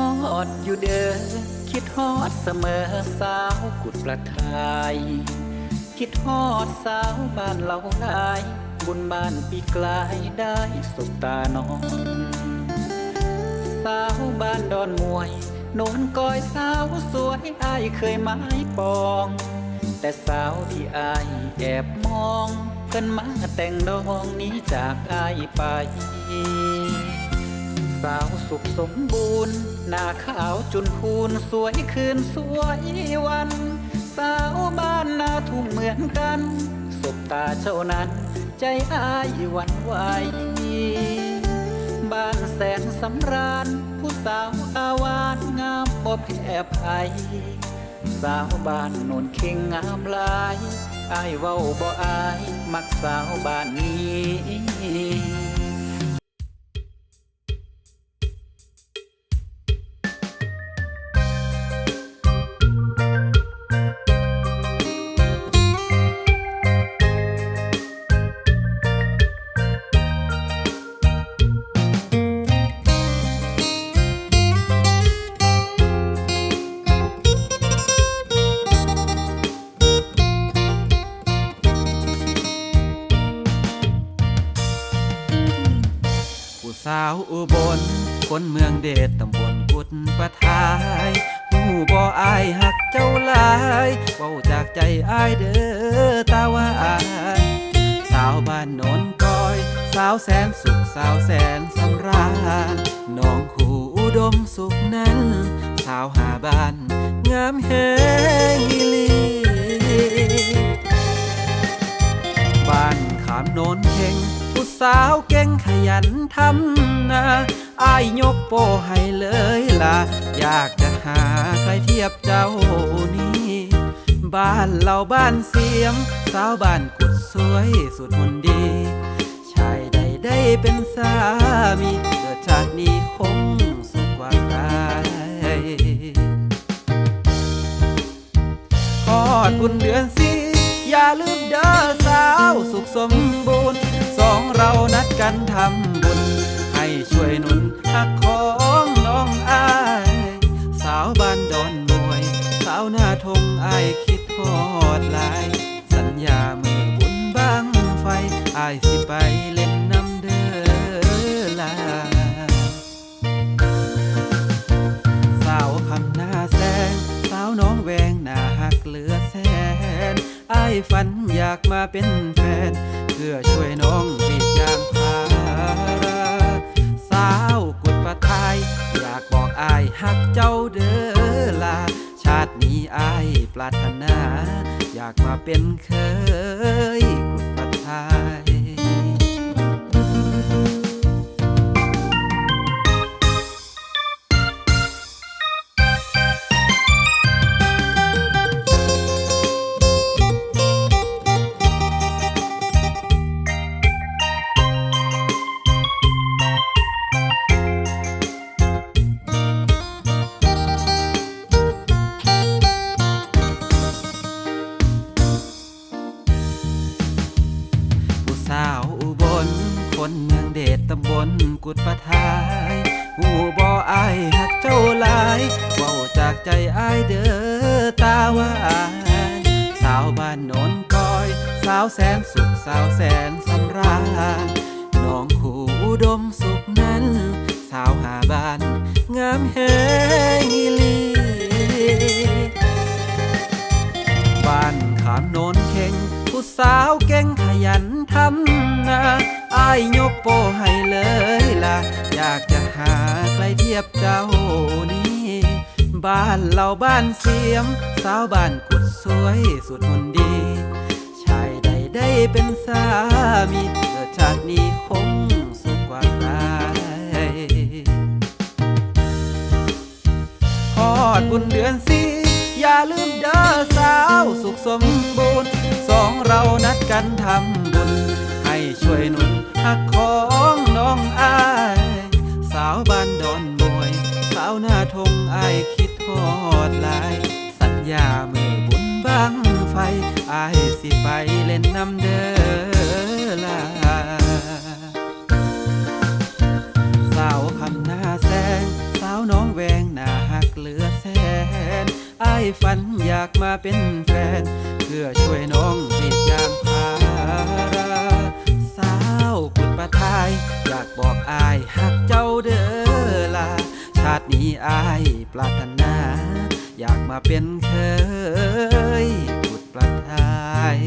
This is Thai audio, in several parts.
อดอยู่เด้อคิดฮอดเสมอสาวกุดประทายคิดฮอดสาวบ้านเราหลายบุญบ้านปีกลายได้สบตาน้องสาวบ้านดอนมวยโนนกอยสาวสวยอายเคยไม้ปอง แต่สาวที่อายแอบมอง เพิ่นมาแต่งดองนี้จากอายไป สาวสุขสมบูรณ์ หน้าขาวจุนพูนสวยคืนสวยวัน สาวบ้านนาทุ่งเหมือนกัน สบตาเจ้านั้น ใจอายหวันไหวบ้านแสนสำราญ ผู้สาวอาวานงามบ่แพ้ภัยสาวบ้านโนนเข่งงามลายอายเว้าบ่อาย มักสาวบ้านนี้ อุบลคนเมืองเดชตำบลกุดปะทายหูบ่อายหักเจ้าหลายเว้าจากใจอายเด้อตาว่าอายสาวบ้านโนนกอย สาวแสนสุขสาวแสนสำราญน้องคู่อุดมสุขนั้น สาวหาบ้านงามแฮงอีลีบ้านขามโนนเข่ง สาวเก่งขยันทำนาอายยกโปให้เลยล่ะ อยากจะหาใครเทียบเจ้านี้ บ้านเราบ้านเสียม สาวบ้านกุดสวยสุดหุ่นดี ชายใดได้เป็นสามีเกิดชาตินี้คงสุขกว่าใครทอดบุญเดือนสีอย่าลืมเด้อสาวสุขสม กันทำบุญ ให้ช่วยหนุนหัก ฝันอยากมาเป็นแฟน เพื่อช่วยน้องกรีดยางพาราสาวกุดประทาย อยากบอกอายหักเจ้าเด้อลา ชาตินี้อายปรารถนา อยากมาเป็นเคยกุดประทายำกุดปะทายหูบ่ออายหักเจ้าหลายเว้าจากใจอายเด้อตาวานสาวบ้านโนนกอย สาวแสนสุขสาวแสนสำราญน้องคู่อุดมสุขนั้น สาวหาบ้าน งามแฮงอีลีบ้านขามโนนเข่งผู้สาวเก่งขยันทำนาอายยกโปให้เลย ยบเจ้านี้บ้านเราบ้านเสียม สาวบ้านกุดสวยสุดหุ่นดี ชายใดได้เป็นสามีเกิดชาตินี้คงสุขกว่าใครทอดบุญเดือนสีอย่าลืมเด้อสาวสุขสมบูรณ์ สองเรานัดกันทำบุญ ให้ช่วยหนุนหักขอ นน้ำเด้อลาสาวคำหน้าแสง สาวน้องแวงหน้าหักเหลือแสนไอ้ฝันอยากมาเป็นแฟน เพื่อช่วยน้องกรีดยางพาราสาวกุดประทาย อยากบอกอายหักเจ้าเด้อลา ชาตินี้อายปรารถนา อยากมาเป็นเคยกุดประทาย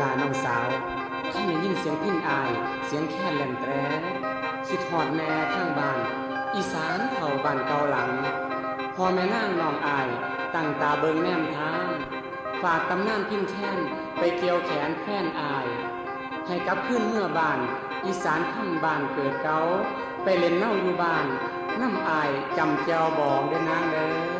ลาน้องสาวข้าได้ยินเสียงพิ้นอาย เสียงแค่แหลมแตรคิดหอดแม่ข้างบ้าน อีสานเผ่าบ้านเกาหลัง พอแม่นางน้องอายตั้งตาเบิงแนมทางฝากตำนานพิ้นแค้นไปเกี่ยวแขนแฟนอาย ให้กลับขึ้นเมื่อบ้าน อีสานข้างบ้านเกิดเกาไปเล่นเน่าอยู่บ้านน้ำอายจำเจ้าบองเด้อนางเด้อ